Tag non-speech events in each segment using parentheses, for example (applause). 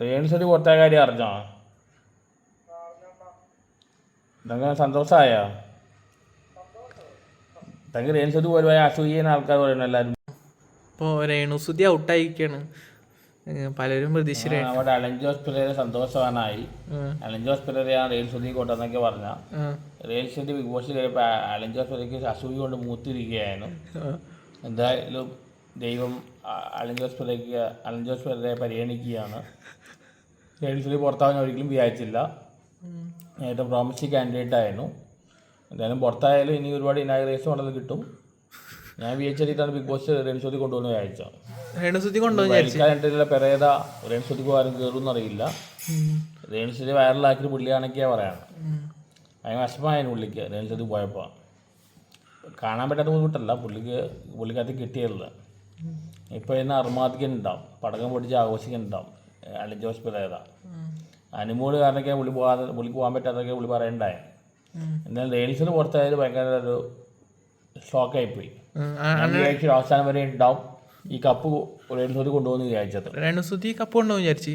രേണുസരി കൊടുത്ത കാര്യം അറിഞ്ഞോ? നിങ്ങൾക്ക് സന്തോഷമായോ തങ്ങൾക്ക് രേണുസരി പോലെ അസൂയ ആൾക്കാർ പറയുന്നു എല്ലാവരും. ഇപ്പോൾ രേണുസുതി ഔട്ടായിരിക്കാണ്. പലരും പ്രതീക്ഷ അവിടെ അലഞ്ച് ഹോസ്പിറ്റലിൽ സന്തോഷവാനായി. അലഞ്ച് ഹോസ്പിറ്റലിലാണ് രേണുസതി കൊണ്ടെന്നൊക്കെ പറഞ്ഞ. രേണുസതി ബിഗ് ബോസ് കഴിയപ്പോൾ അലഞ്ച് ഹോസ്പിറ്റലിലേക്ക് അസൂയ കൊണ്ട് മൂത്തിരിക്കുകയായിരുന്നു. എന്തായാലും ദൈവം അ- അലഞ്ച് ഹോസ്പിറ്റലിലേക്ക് അലഞ്ച് ഹോസ്പിറ്റലിനെ പരിഗണിക്കുകയാണ്. രേണുസതി പുറത്താവാൻ ഒരിക്കലും വിചാരിച്ചില്ല. നേരത്തെ പ്രോമിസിങ് കാൻഡിഡേറ്റ് ആയിരുന്നു. എന്തായാലും പുറത്തായാലും ഇനി ഒരുപാട് ഇനാഗ്രേഷൻ ഉള്ളത് കിട്ടും. ഞാൻ വിചാരിച്ചിട്ടാണ് ബിഗ് ബോസ് രേണുസതി കൊണ്ടുവന്ന് വിചാരിച്ച. കൊണ്ടുപോയി വയൽക്കാരന്റെ പെരേത രേണുസതിക്ക് ആരും കയറും അറിയില്ല. രേണുസതി വൈറലാക്കി പുള്ളിയാണെന്നൊക്കെയാണ് പറയാണ്. അതിന് വിഷമമായിരുന്നു പുള്ളിക്ക് രേണുസതി പോയപ്പോൾ കാണാൻ പറ്റാത്ത ബുദ്ധിമുട്ടല്ല. പുള്ളിക്ക് പുള്ളിക്കകത്ത് കിട്ടിയതല്ല. ഇപ്പോൾ ഇന്ന് അർമാദിക്കുന്നുണ്ടാവും പടകം പൊടിച്ച് ആഘോഷിക്കുന്നുണ്ടാവും. അലിഞ്ച് ഹോസ്പിറ്റലേത അനുമോൾ കാരണമൊക്കെ പുള്ളി പോകാതെ പുള്ളിക്ക് പോകാൻ പറ്റാത്തൊക്കെ പുള്ളി പറയണ്ടായ. എന്നാൽ രേണുസിന് പുറത്തായത് ഭയങ്കര ഒരു ഷോക്കായി പോയി വിചാരിച്ചു അവസാനം വരെ ഉണ്ടാവും. ഈ കപ്പ് രേണുസുതി കൊണ്ടുപോകുന്നു വിചാരിച്ചത്. രേണുസുതി കപ്പ് കൊണ്ടുപോകും വിചാരിച്ചു?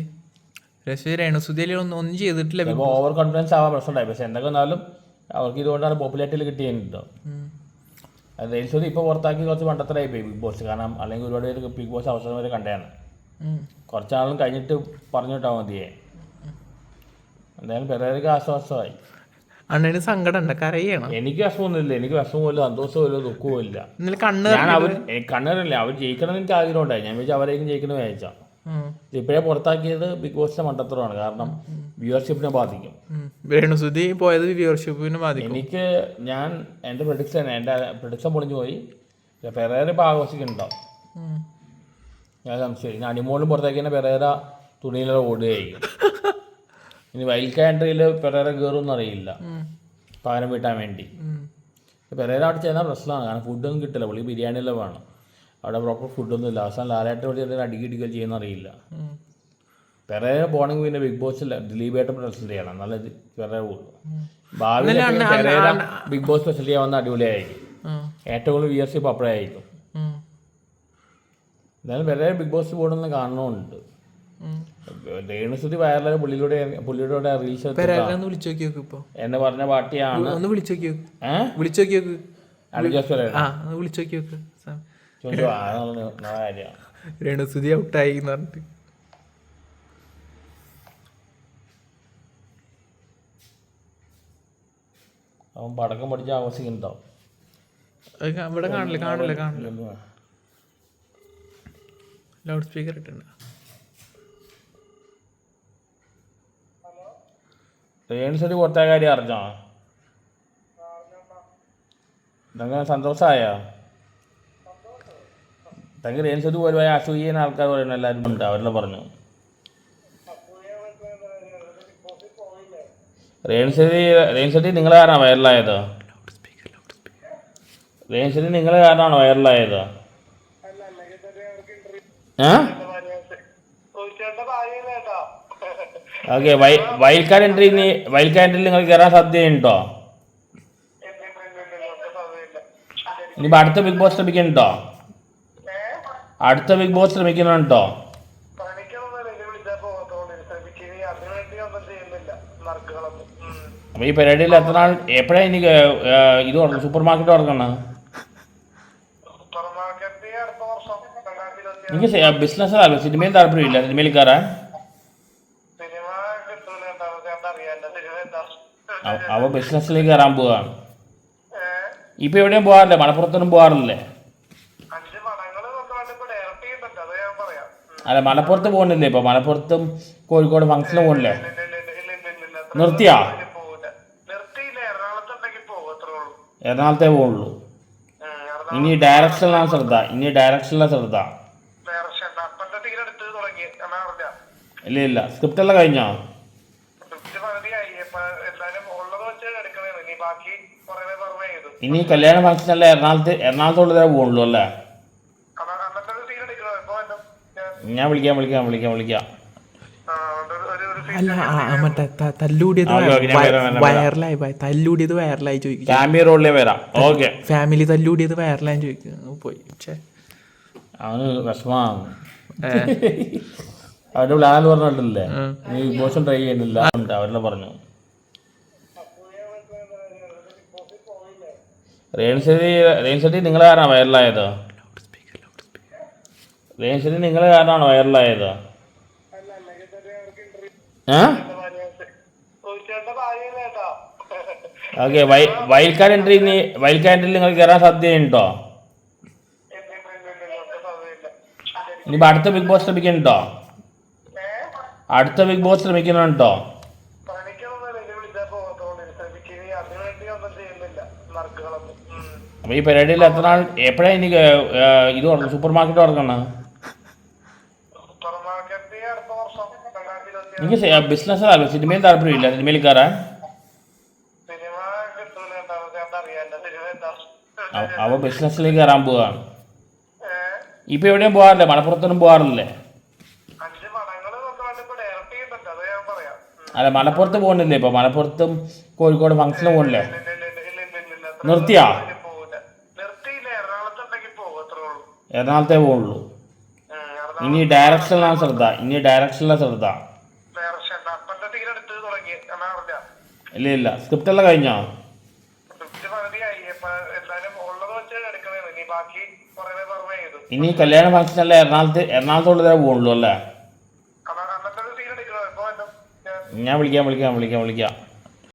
രേണുസുതി രേണുസുതിയിൽ ഒന്നും ഒന്നും ചെയ്തിട്ടില്ല ഓവർ കോൺഫിഡൻസ് ആവാൻ പ്രശ്നമുണ്ടായി. പക്ഷെ എന്തൊക്കെ വന്നാലും അവർക്ക് ഇതുകൊണ്ടാണ് പോപ്പുലാരിറ്റിയിൽ കിട്ടിയിട്ടുണ്ട് രേണുസതി ഇപ്പോൾ പുറത്താക്കി കുറച്ച് മണ്ടത്തരായി പോയി ബിഗ് ബോസ്. കാരണം അല്ലെങ്കിൽ ഒരുപാട് പേര് ബിഗ് ബോസ് അവസരം വരെ കണ്ടതാണ്. കുറച്ചാളും കഴിഞ്ഞിട്ട് പറഞ്ഞിട്ടാ മതിയെ. എന്തായാലും പെരേരക്ക് ആശ്വാസമായി. അണ്ണന് സങ്കടം എനിക്ക് വിഷമമൊന്നുമില്ല എനിക്ക് വിഷമമില്ല സന്തോഷമില്ല ദുഃഖമില്ല ഇന്നലെ കണ്ണ് ഞാൻ അവർ കണ്ണറില്ല അവർ ജയിക്കണം എനിക്ക് ആഗ്രഹം ഉണ്ടായി. ഞാൻ വിചാരിച്ചു അവരേക്കും ജയിക്കണം വിചാരിച്ചാ ഇപ്പഴേ ഇപ്പോഴേ പുറത്താക്കിയത് ബിഗ് ബോസിന്റെ മണ്ടത്തരമാണ്. കാരണം വ്യൂവർഷിപ്പിനെ ബാധിക്കും. രേണുസുതി പോയത് വ്യൂവർഷിപ്പിനെ ബാധിക്കും. എനിക്ക് ഞാൻ എന്റെ പ്രൊഡിക്ഷൻ എന്റെ പ്രൊഡിക്ഷൻ പൊളിഞ്ഞു പോയി. പെരേര ഇപ്പോൾ ആഘോഷിക്കുന്നുണ്ടാവും ഞാൻ സംശയം. ഇനി അണിമോളിന് പുറത്തേക്ക് തന്നെ പെരേര തുണിയിലെ ഓടുകയായിരിക്കും. (laughs) ഇനി വൈൽഡ് കാൻട്രിയിൽ പെരേര കയറുമെന്ന് അറിയില്ല. പകരം വീട്ടാൻ വേണ്ടി. പെരേര അവിടെ ചെയ്യുന്ന പ്രശ്നമാണ്. കാരണം ഫുഡൊന്നും കിട്ടില്ല. പുള്ളി ബിരിയാണിയെല്ലാം വേണം. അവിടെ പ്രോപ്പർ ഫുഡൊന്നും ഇല്ല അവസാനം ലാലായിട്ട് വിളിച്ച് അടിക്കിടിക്കുക ചെയ്യുന്ന അറിയില്ല. പെരേര പോകണമെങ്കിൽ പിന്നെ ബിഗ് ബോസിൽ ദിലീപേട്ടൻ പ്രസന്റ് ചെയ്യണം. നല്ല പെരേര പോകുള്ളൂ ഭാവിയിൽ പെരേര ബിഗ് ബോസ് പ്രസന്റ് ചെയ്യാൻ വന്ന അടിപൊളിയായിരിക്കും. ഏറ്റവും കൂടുതൽ വ്യൂവർഷിപ്പ് അപ്പോഴായിരിക്കും. എന്നാലും പെരേര ബിഗ് ബോസ് പോകണമെന്ന് കാണണമുണ്ട്. രേണുസുതി വയറിലെ പുള്ളിയിലൂടെ പുള്ളിയുടെ റീൽസ് വിളിച്ചു നോക്കി ഇപ്പൊ. എന്നെ പറഞ്ഞ പാർട്ടിയാണ് ഒന്ന് വിളിച്ചു നോക്കി വിളിച്ചു നോക്കി വിളിച്ചു നോക്കി രേണുസുതി ഔട്ടായി എന്ന് പറഞ്ഞിട്ട്. അവൻ പടക്കം പഠിച്ച് കാ- ഇവിടെ കാണില്ല കാണില്ല കാണില്ല. ലൗഡ് സ്പീക്കർ ഇട്ടുണ്ട് രേണുസരി കൊടുത്ത കാര്യം അറിഞ്ഞോ? നിങ്ങൾ സന്തോഷമായോ തങ്ങൾ രേണുസരി പോലെ അസൂയ അസൂയന ആൾക്കാർ പറയുന്നു എല്ലാവരും ഉണ്ട് അവരെല്ലാം പറഞ്ഞു. രേണുസരി രേണുസരി നിങ്ങൾ കാരണം വൈറലായത്? രേണുസരി നിങ്ങൾ കാരണമാണ് വൈറലായത്? ഏ? Okay wild card entry wild card entry നിങ്ങൾ കയറാൻ സാധ്യതയുണ്ടോ? ഇനിയിപ്പോൾ അടുത്ത ബിഗ് ബോസ് ശ്രമിക്കുന്നുണ്ടോ? അടുത്ത ബിഗ് ബോസ് ശ്രമിക്കുന്നുണ്ടോ? അപ്പോൾ ഈ പരിപാടിയിൽ എത്ര നാൾ എപ്പോഴാണ് ഏ, ഇത് തുടങ്ങും സൂപ്പർ മാർക്കറ്റ് തുറക്കണം എനിക്ക് ബിസിനസ് താല്പര്യം സിനിമയിൽ താല്പര്യമില്ല സിനിമയിൽ കയറാൻ അവ- ബിസിനസ്സിലേക്ക് കയറാൻ പോവാണ് ഇപ്പൊ എവിടെയും പോകാറില്ലേ മലപ്പുറത്തൊന്നും പോകാറില്ലേ അല്ല മലപ്പുറത്ത് പോകുന്നില്ലേ ഇപ്പൊ മലപ്പുറത്തും കോഴിക്കോട് ഫംഗ്ഷന് പോകുന്നില്ലേ ഇല്ല, ഇല്ല, ഇല്ല, ഇല്ല, ഇല്ല, ഇല്ല, ഇല്ല. അത്ര നിർത്തിയാ ഇതിന് പോകൂല. നിർത്തിയില്ല എറണാകുളത്തുണ്ടെങ്കിൽ പോകും അത്രേ ഉള്ളൂ എറണാകുളത്തേ പോകുള്ളൂ ഇനി ഡയറക്ഷനിലാണ് ശ്രദ്ധ ഇനി ഡയറക്ഷനിലാണ് ശ്രദ്ധ. ഇല്ല ഇല്ല. സ്ക്രിപ്റ്റ് എല്ലാം കഴിഞ്ഞോ? ഇനി കല്യാണ ഫംഗ്ഷൻ അല്ലേ? എറണാകുളത്ത് എറണാകുളത്തുള്ളതേ പോകുള്ളൂ അല്ലേ? ഞാൻ വിളിക്കാം വിളിക്കാം വിളിക്കാം വിളിക്കാം ആ, ഒരു ഒരു ഒരു സീൻ അല്ല മറ്റേ തല്ലൂടിയത് വൈറലായി പോയി. തല്ലൂടിയത് വൈറലായി ചോദിക്കും. ഫാമിലി തല്ലൂടിയത് വയറലായി ചോദിക്കും. പോയി. പക്ഷേ അവന് വിഷമാണ്. അവരുടെ പ്ലാൻ പറഞ്ഞിട്ടില്ലേ നീ ബോസും ട്രൈ ചെയ്യുന്നില്ല അവരെല്ലാം പറഞ്ഞു. റേൺസെറ്റി റേൺസെറ്റി നിങ്ങൾ കാരണമാണ് വൈറലായത്? റേൺസെറ്റി നിങ്ങൾ കാരണമാണ് വൈറലായത്? ഓക്കെ വൈൽഡ് എൻട്രി വയൽക്കാട് എൻട്രിയിൽ നിങ്ങൾ കയറാൻ സാധ്യതയുണ്ടോ? ഇനിയിപ്പോൾ അടുത്ത ബിഗ് ബോസ് ശ്രമിക്കുന്നുണ്ടോ? അടുത്ത ബിഗ് ബോസ് ശ്രമിക്കുന്നുണ്ടോ? അപ്പൊ ഈ പരിപാടിയിൽ എത്ര നാൾ എപ്പോഴാണ് ഇനി ഇത് സൂപ്പർ മാർക്കറ്റ് തുറക്കണം സൂപ്പർ മാർക്കറ്റ് അടുത്ത വർഷം രണ്ടായിരത്തി ഇരുപത്തി എനിക്ക് ബിസിനസ് സിനിമയിൽ താല്പര്യമില്ല സിനിമയിൽ കയറാൻ അപ്പൊ ബിസിനസ്സിലേക്ക് കയറാൻ പോവാണ് ഇപ്പൊ എവിടെയും പോകാറില്ലേ മലപ്പുറത്തൊന്നും പോകാറില്ലേ അല്ല മലപ്പുറത്ത് പോകുന്നില്ലേ ഇപ്പൊ മലപ്പുറത്തും കോഴിക്കോട് ഫംഗ്ഷന്. അത്ര നിർത്തിയാ? എറണാകുളത്തേ പോകുള്ളൂ ഇനി ഡയറക്ഷനിലാണ് ശ്രദ്ധ ഇനി ഡയറക്ഷനിലാണ് ശ്രദ്ധ ഇല്ല ഇല്ല. സ്ക്രിപ്റ്റ് എല്ലാം കഴിഞ്ഞോ? ഇനി കല്യാണ ഫംഗ്ഷൻ അല്ല എറണാകുളത്ത് എറണാകുളത്തോടെ പോകുള്ളൂ അല്ലേ? ഞാൻ വിളിക്കാം വിളിക്കാം വിളിക്കാം വിളിക്കാം.